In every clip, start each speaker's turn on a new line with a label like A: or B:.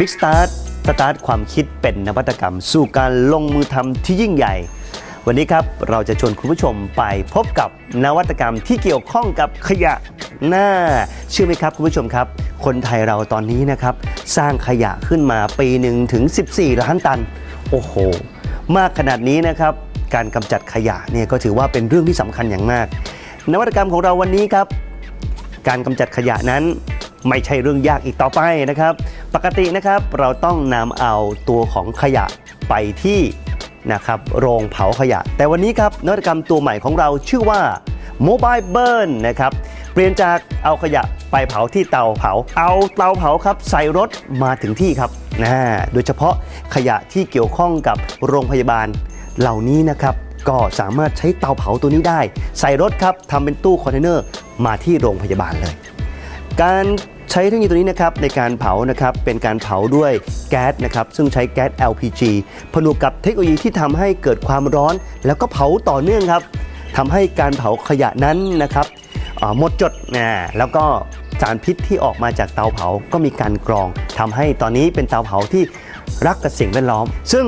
A: Big Start สตาร์ทความคิดเป็นนวัตกรรม สู่การลงมือทำที่ยิ่งใหญ่ วันนี้ครับเราจะชวนคุณผู้ชมไปพบกับนวัตกรรมที่เกี่ยวข้องกับขยะหน้าเชื่อไหมครับคุณผู้ชมครับ คนไทยเราตอนนี้นะครับ สร้างขยะขึ้นมาปีหนึ่งถึง 14 ล้านตัน โอ้โห มากขนาดนี้นะครับ การกำจัดขยะเนี่ยก็ถือว่าเป็นเรื่องที่สำคัญอย่างมาก นวัตกรรมของเราวันนี้ครับ การกำจัดขยะนั้นไม่ใช่เรื่องยากอีกต่อไปนะครับ ปกตินะครับเราต้องนำเอาตัวของขยะไปที่นะครับโรงเผาขยะ แต่วันนี้ครับนวัตกรรมตัวใหม่ของเราชื่อว่า Mobile Burn นะครับเปลี่ยนจากเอาขยะไปเผาที่เตาเผา เอาเตาเผาครับใส่รถมาถึงที่ครับนะโดยเฉพาะขยะที่เกี่ยวข้องกับโรงพยาบาลเหล่านี้นะครับก็สามารถใช้เตาเผาตัวนี้ได้ ใส่รถครับทำเป็นตู้คอนเทนเนอร์มาที่โรงพยาบาลเลย การ ใช้เทคโนโลยีตัวนี้นะครับในการเผานะครับเป็นการเผาด้วยแก๊สนะครับซึ่งใช้แก๊ส LPG ผนวกกับเทคโนโลยีที่ทำให้เกิดความร้อน แล้วก็เผาต่อเนื่องครับทำให้การเผาขยะนั้นนะครับหมดจดนะแล้วก็สารพิษที่ออกมาจากเตาเผาก็มีการกรองทำให้ตอนนี้เป็นเตาเผาที่รักกับสิ่งแวดล้อม ซึ่ง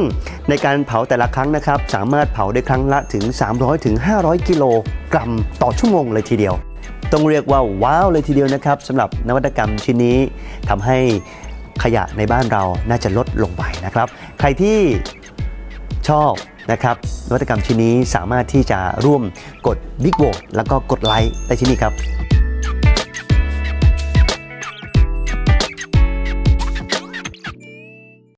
A: ในการเผาแต่ละครั้งนะครับ สามารถเผาได้ครั้งละถึง 300ถึง500 กิโลกรัมต่อชั่วโมงเลยทีเดียว ต้องเรียกว่าว้าวเลยทีเดียวนะครับสำหรับนวัตกรรมชิ้นนี้ทำให้ขยะในบ้านเราน่าจะลดลงไปนะครับ ใครที่ชอบนะครับนวัตกรรมชิ้นนี้สามารถที่จะร่วมกดบิ๊กโหวตแล้วก็กดไลค์ได้ที่นี่ครับ